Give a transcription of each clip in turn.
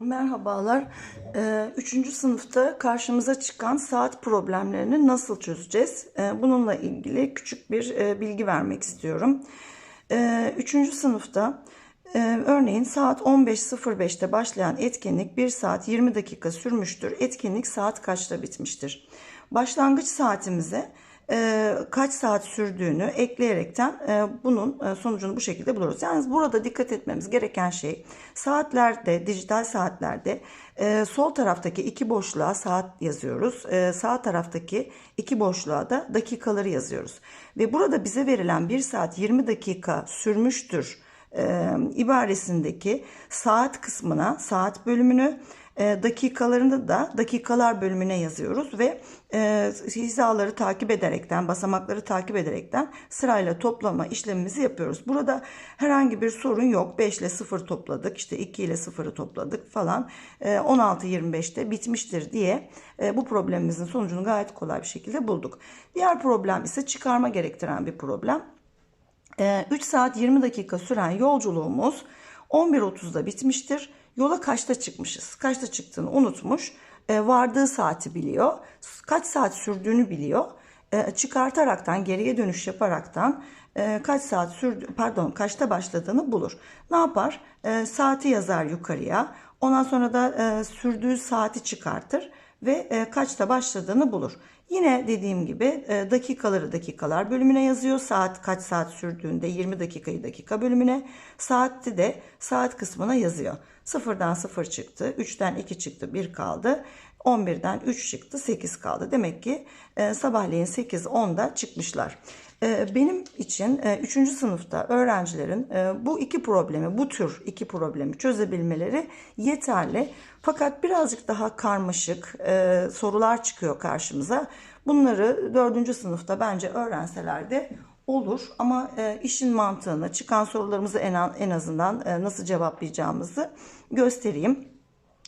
Merhabalar. Ee, Üçüncü sınıfta karşımıza çıkan saat problemlerini nasıl çözeceğiz? Ee, Bununla ilgili küçük bir e, bilgi vermek istiyorum. Ee, Üçüncü sınıfta e, örneğin saat 15.05'te başlayan etkinlik 1 saat 20 dakika sürmüştür. Etkinlik saat kaçta bitmiştir? Başlangıç saatimize e, kaç saat sürdüğünü ekleyerekten e, bunun e, sonucunu bu şekilde buluruz. Yalnız burada dikkat etmemiz gereken şey saatlerde, dijital saatlerde e, sol taraftaki iki boşluğa saat yazıyoruz. E, sağ taraftaki iki boşluğa da dakikaları yazıyoruz. Ve burada bize verilen 1 saat 20 dakika sürmüştür e, ibaresindeki saat kısmına, saat bölümünü e, dakikalarını da dakikalar bölümüne yazıyoruz ve e, hizaları takip ederekten, basamakları takip ederekten sırayla toplama işlemimizi yapıyoruz. Burada herhangi bir sorun yok. 5 ile 0 topladık, işte 2 ile 0'ı topladık falan. E, 16.25'te bitmiştir diye e, bu problemimizin sonucunu gayet kolay bir şekilde bulduk. Diğer problem ise çıkarma gerektiren bir problem. 3 saat 20 dakika süren yolculuğumuz 11.30'da bitmiştir. Yola kaçta çıkmışız? Kaçta çıktığını unutmuş. E, vardığı saati biliyor. Kaç saat sürdüğünü biliyor. E, çıkartaraktan, geriye dönüş yaparaktan e, kaç saat sürdü, pardon kaçta başladığını bulur. Ne yapar? E, saati yazar yukarıya. Ondan sonra da e, sürdüğü saati çıkartır ve e, kaçta başladığını bulur. Yine dediğim gibi e, dakikaları dakikalar bölümüne yazıyor. Saat kaç saat sürdüğünde 20 dakikayı dakika bölümüne, saatti de saat kısmına yazıyor. Sıfırdan sıfır çıktı, 3'ten 2 çıktı, 1 kaldı. 11'den 3 çıktı, 8 kaldı. Demek ki e, sabahleyin 8-10'da çıkmışlar. E, benim için 3. sınıfta öğrencilerin e, bu iki problemi, bu tür iki problemi çözebilmeleri yeterli. Fakat birazcık daha karmaşık e, sorular çıkıyor karşımıza. Bunları 4. sınıfta bence öğrenseler de olur ama işin mantığını, çıkan sorularımızı en azından nasıl cevaplayacağımızı göstereyim.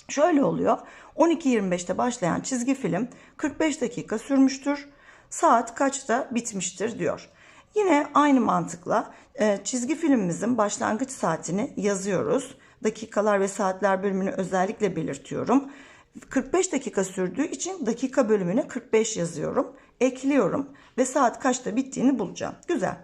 Şöyle oluyor. 12.25'te başlayan çizgi film 45 dakika sürmüştür. Saat kaçta bitmiştir diyor. Yine aynı mantıkla e, çizgi filmimizin başlangıç saatini yazıyoruz. Dakikalar ve saatler bölümünü özellikle belirtiyorum. 45 dakika sürdüğü için dakika bölümüne 45 yazıyorum. Ekliyorum ve saat kaçta bittiğini bulacağım. Güzel.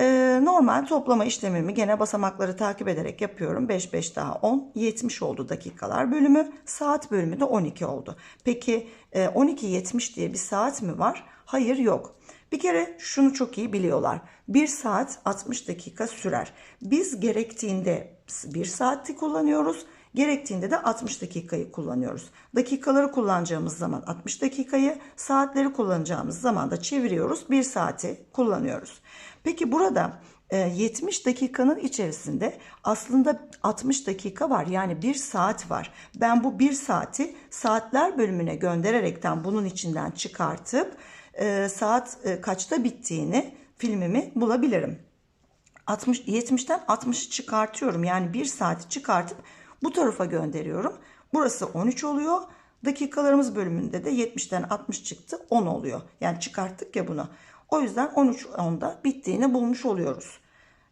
Ee, normal toplama işlemimi gene basamakları takip ederek yapıyorum. 5 5 daha 10 70 oldu dakikalar bölümü. Saat bölümü de 12 oldu. Peki e, 12 70 diye bir saat mi var? Hayır yok. Bir kere şunu çok iyi biliyorlar. 1 saat 60 dakika sürer. Biz gerektiğinde 1 saati kullanıyoruz. Gerektiğinde de 60 dakikayı kullanıyoruz. Dakikaları kullanacağımız zaman 60 dakikayı, saatleri kullanacağımız zaman da çeviriyoruz. 1 saati kullanıyoruz. Peki burada 70 dakikanın içerisinde aslında 60 dakika var. Yani 1 saat var. Ben bu 1 saati saatler bölümüne göndererekten bunun içinden çıkartıp saat kaçta bittiğini filmimi bulabilirim. 60 70'ten 60'ı çıkartıyorum. Yani 1 saati çıkartıp bu tarafa gönderiyorum. Burası 13 oluyor. Dakikalarımız bölümünde de 70'ten 60 çıktı 10 oluyor. Yani çıkarttık ya bunu. O yüzden 13.10'da bittiğini bulmuş oluyoruz.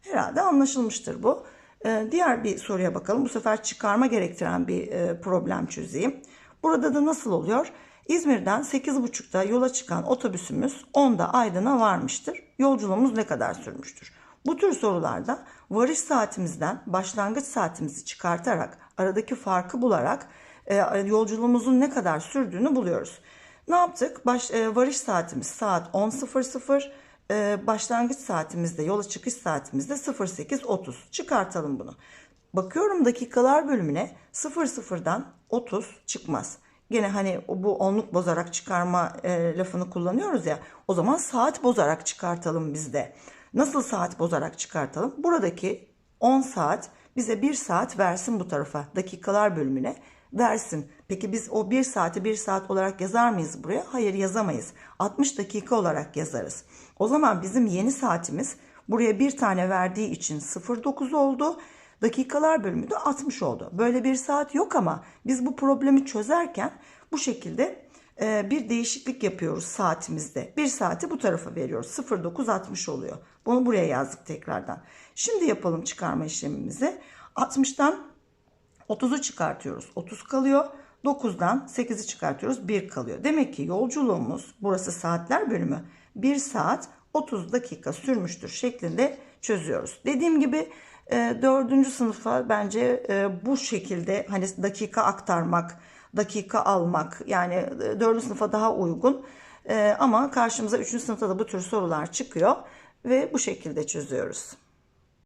Herhalde anlaşılmıştır bu. Ee, diğer bir soruya bakalım. Bu sefer çıkarma gerektiren bir e, problem çözeyim. Burada da nasıl oluyor? İzmir'den 8.30'da yola çıkan otobüsümüz 10'da Aydın'a varmıştır. Yolculuğumuz ne kadar sürmüştür? Bu tür sorularda varış saatimizden başlangıç saatimizi çıkartarak aradaki farkı bularak e, yolculuğumuzun ne kadar sürdüğünü buluyoruz. Ne yaptık? Baş, e, varış saatimiz saat 10.00. E, başlangıç saatimizde, yola çıkış saatimizde 08.30. Çıkartalım bunu. Bakıyorum dakikalar bölümüne 00'dan 30 çıkmaz. Gene hani bu onluk bozarak çıkarma e, lafını kullanıyoruz ya. O zaman saat bozarak çıkartalım biz de. Nasıl saat bozarak çıkartalım? Buradaki 10 saat bize 1 saat versin bu tarafa dakikalar bölümüne versin. Peki biz o 1 saati 1 saat olarak yazar mıyız buraya? Hayır yazamayız. 60 dakika olarak yazarız. O zaman bizim yeni saatimiz buraya bir tane verdiği için 09 oldu. Dakikalar bölümü de 60 oldu. Böyle bir saat yok ama biz bu problemi çözerken bu şekilde bir değişiklik yapıyoruz saatimizde. Bir saati bu tarafa veriyoruz. 09.60 oluyor. Bunu buraya yazdık tekrardan. Şimdi yapalım çıkarma işlemimizi. 60'tan 30'u çıkartıyoruz 30 kalıyor. 9'dan 8'i çıkartıyoruz 1 kalıyor. Demek ki yolculuğumuz burası saatler bölümü 1 saat 30 dakika sürmüştür şeklinde çözüyoruz. Dediğim gibi dördüncü sınıfa bence e, bu şekilde hani dakika aktarmak, dakika almak yani e, dördüncü sınıfa daha uygun. E, ama karşımıza üçüncü sınıfta da bu tür sorular çıkıyor ve bu şekilde çözüyoruz.